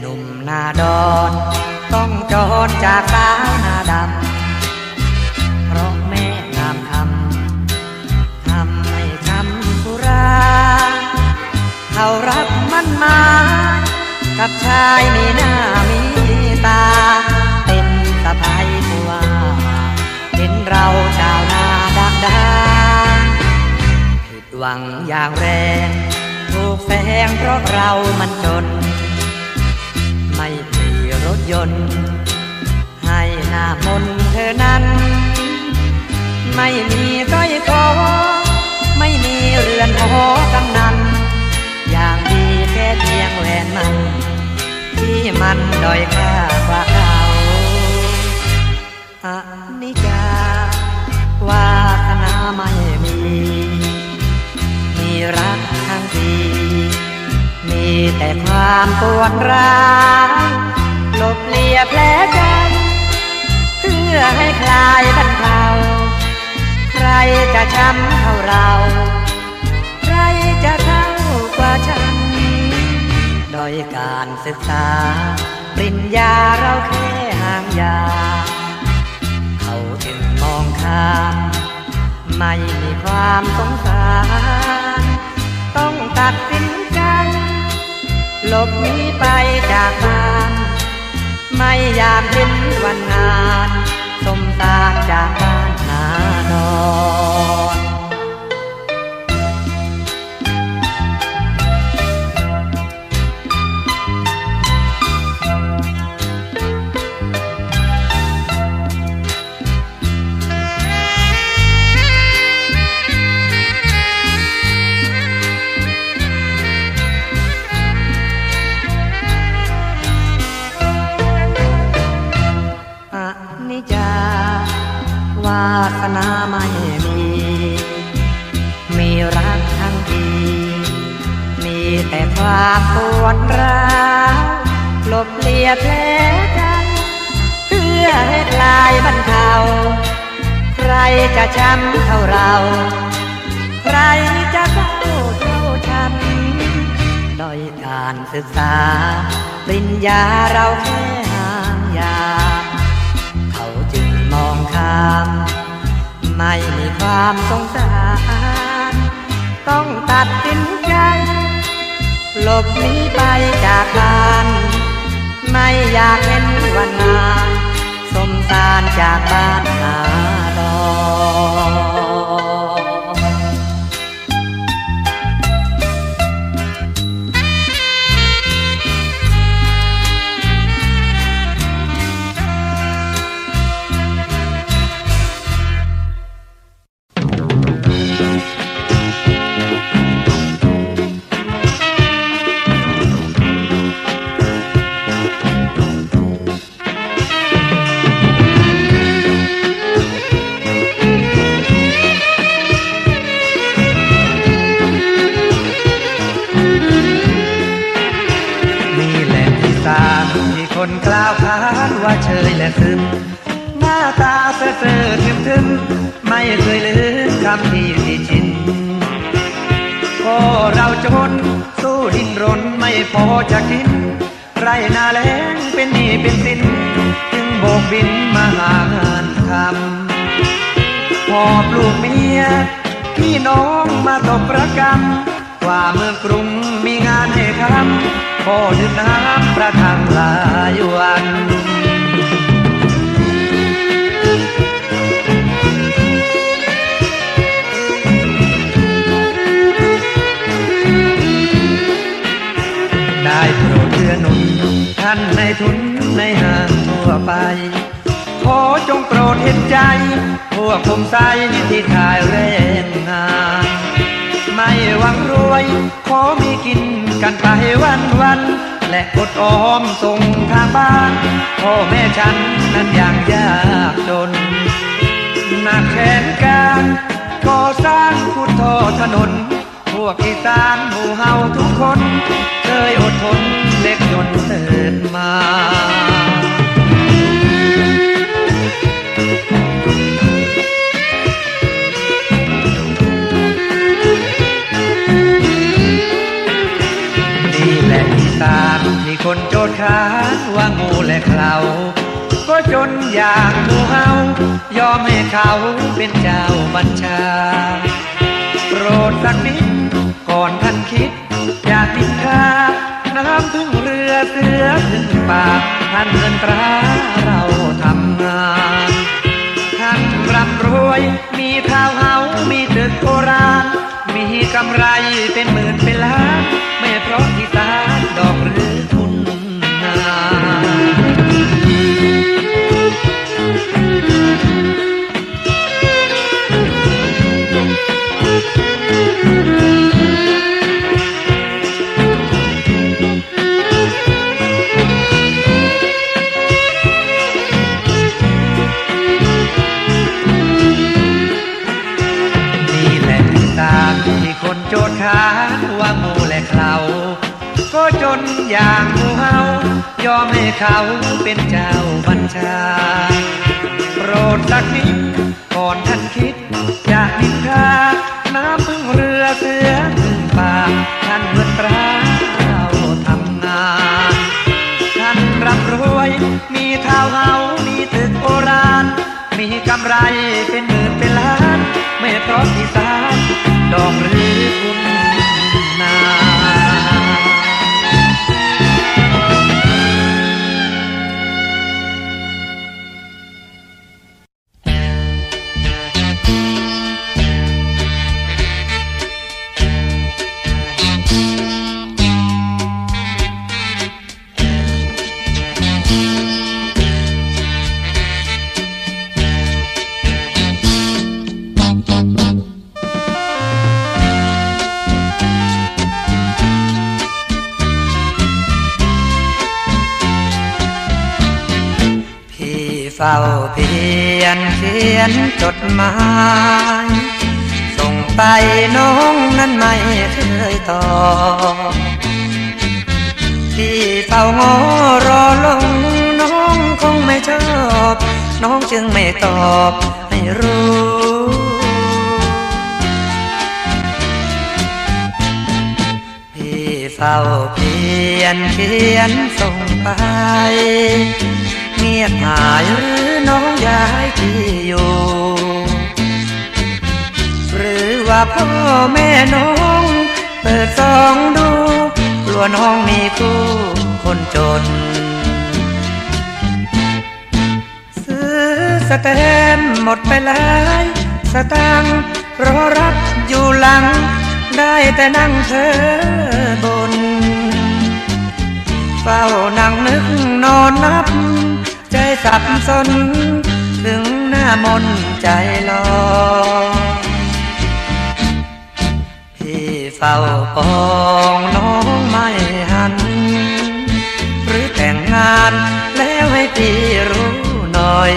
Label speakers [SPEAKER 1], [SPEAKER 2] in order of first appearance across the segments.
[SPEAKER 1] หนุ่มหน้าดอนต้องจอดจากสาวหน้าดำ เพราะแม่งามทำทำให้ทำสุรา เขารับมันมา กับชายมีหน้ามีตา เป็นสะพายผัวเห็นเราชาวนาดักดาผิดหวังอย่างแรงถูกแสงเพราะเรามันจน ไม่มีรถยนต์ ให้หน้ามนเธอนั้น ไม่มีร้อยคอไม่มีเรือนหอกำนัน อย่างดีแค่เพียงแหวนมัน ที่มันดอยค่ากว่าค่า ความปวดร้าวลบเลียแผลใจ เพื่อให้คลายบรรเทาใครจะช้ำเท่าเรา ใครจะเท่ากว่าฉัน โดยการศึกษา ปริญญาเราแค่ห่างยา เขาจึงมองข้ามไม่มีความสงสาร ต้องตัดสินใจ หลบหนีไปจากบ้าน ไม่อยากเห็นวันงาน สมตาจากบ้านหานอน ความปวดร้าวลบเลียแผลใจเพื่อให้คลายบรรเทาใครจะช้ำเท่าเรา ใครจะเศร้าเท่าฉันโดยการศึกษาปริญญาเราแค่หางยา เขาจึงมองข้าม ไม่มีความสงสาร ต้องตัดสินใจ หลบหนีไปจากบ้าน ไม่อยากเห็นวันงานสมสารจากบ้านหาดอน
[SPEAKER 2] ละที่สามที่คนกล่าวขานว่าเชยและซึมหน้าตาเซ่อเซ่อทึมทึมไม่เคยลืมคำที่ที่ชินก็เราจนสู้ดิ้นรนไม่พอจะกิน ไรนาแล้งเป็นหนี้เป็นสิน จึงโบกบินมาหางานทำพอปลูกเมียพี่น้องมาตบประกรรม ว่าเมืองกรุงมีงานให้ทำพ่อดื่มน้ำประทังหลายวันได้โปรดเพื่อนุนท่านในทุนในห้างทั่วไป ขอจงโปรดเห็นใจ พวกผมใสที่ขายแรงงาน หวังรวย ขอมีกินกันไปวันวัน และอดออมส่งทางบ้าน พ่อแม่ฉันนั้นอยังยากจนหนักแขนการก่อสร้างขุท่อถนน พวกอีสานหมู่เฮาทุกคน เคยอดทนเล็กจนเติบมา คนโจดขานว่างูและเขาก็จนอย่างหมูเฮายอมให้เขาเป็นเจ้าบัญชา โปรดสักนิดก่อนท่านคิด อย่าติดค่าน้ำพึ่งเรือเสือถึงปากท่านเงินตราเราทำงานท่านร่ำรวย มีทาวเฮามีตึกโบราณมีกำไรเป็นหมื่นเป็นล้านไม่เพราะที่างหมูเฮายอมให้เขาเป็นเจ้าบัญชา โปรดสักนิดก่อนท่านคิดจะนินทาน้ำพึ่งเรือเสือพึ่งป่าท่านเงินตราเราทำงาน ท่านร่ำรวย มีเท้าเฮามีตึกโบราณ มีกำไร พี่เฝ้าเพียนเขียนจดหมาย ส่งไปน้องนั้นไม่เคยตอบพี่เฝ้างอรอลงน้องคงไม่ชอบ น้องจึงไม่ตอบไม่รู้พี่เฝ้าเพียนเขียนส่งไป เงียบหายหรือน้องย้ายที่อยู่หรือว่าพ่อแม่น้องเปิดซองดูกลัวน้องมีคู่คนจน ซื้อสแตมหมดไปหลายสตางค์รอรับอยู่หลัง ได้แต่นั่งเธอบน เฝ้านั่งนึกนอนนับ ใจสับสน ถึงหน้ามนใจลอยพี่เฝ้าปองน้องไม่หัน หรือแต่งงานแล้วให้พี่รู้หน่อย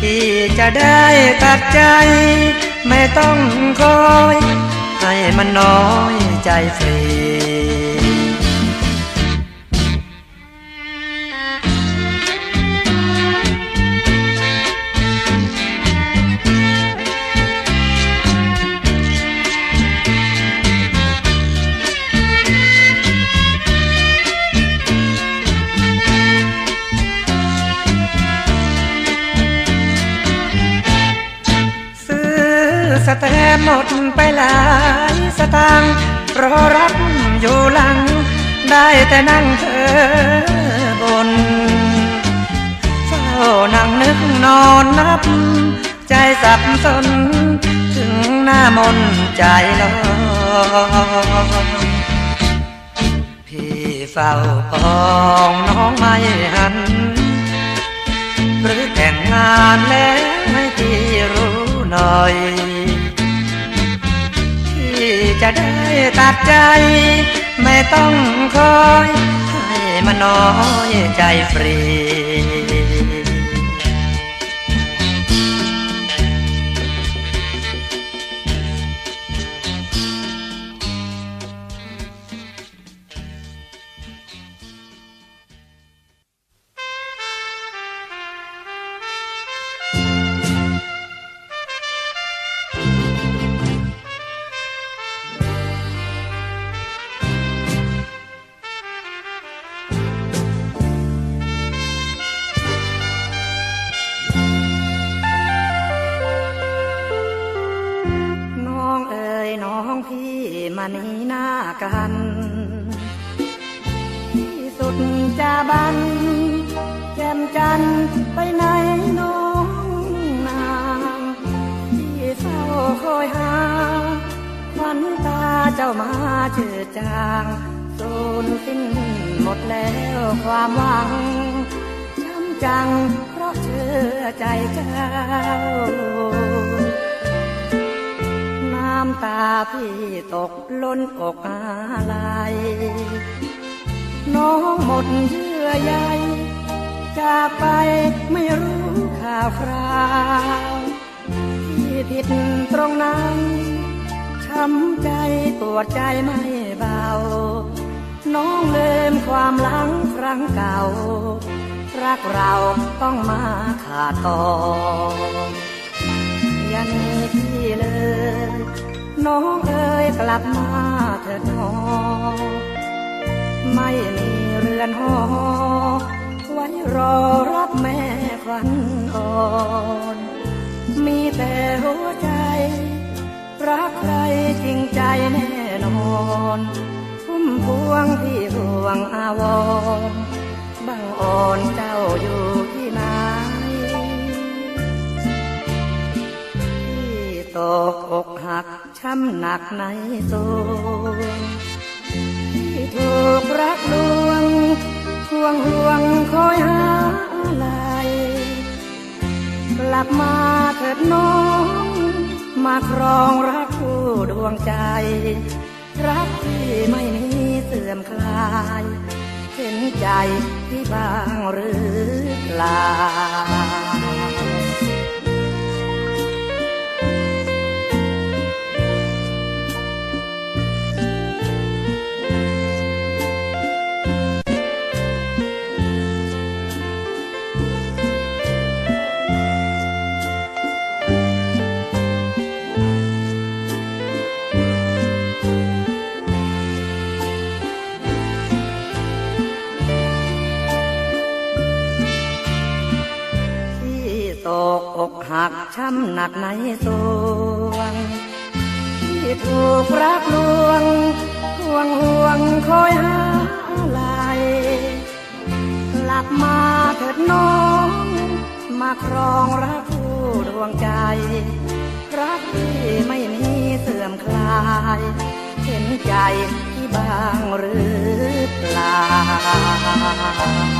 [SPEAKER 2] พี่จะได้ตัดใจ ไม่ต้องคอย ให้มันน้อยใจฟรี รอรับอยู่หลัง ได้แต่นั่งเธอบนเฝ้านั่งนึกนอนนับ ใจสับสน ถึงหน้ามนใจลอยพี่เฝ้าปองน้องไม่หัน หรือแต่งงานแล้วให้พี่รู้หน่อย จะได้ตัดใจ ไม่ต้องคอย ให้มันน้อยใจฟรี สุดจา
[SPEAKER 1] บันแจ่มจันไปไหนน้องนางที่เฝ้าคอยหาควันตาเจ้ามาเจือจางสูญสิ้นหมดแล้วความหวังช้ำจังเพราะเชื่อใจเจ้าน้ำตาพี่ตกล้นอกอะไร น้องหมดเยื่อใยจากไปไม่รู้ข่าวคราวที่ผิดตรงนั้นช้ำใจปวดใจไม่เบา น้องลืมความหลังครั้งเก่า รักเราต้องมาขาดตอนอย่าหนีพี่เลย น้องเอ๋ยกลับมาเถิดน้อง ไม่มีเรือนหอ ไว้รอรับแม่ควันอ่อน มีแต่หัวใจ รักใครจริงใจแน่นอนพุ่มพวงที่พวงอาวรบังอ่อนเจ้าอยู่ที่ไหนที่ตกอกหักช้ำหนักในตัว ถูกรักลวงห่วงห่วงคอยหาอะไรกลับมาเถิดน้อง มาครองรักคู่ดวงใจ รักที่ไม่มีเสื่อมคลาย เห็นใจที่บางหรือเปล่า อกหักช้ำหนักในสวง ที่ถูกรักลวงห่วงห่วงคอยหาอะไรกลับมาเถิดน้อง มาครองรักคู่ดวงใจ รักที่ไม่มีเสื่อมคลาย เห็นใจที่บางหรือเปล่า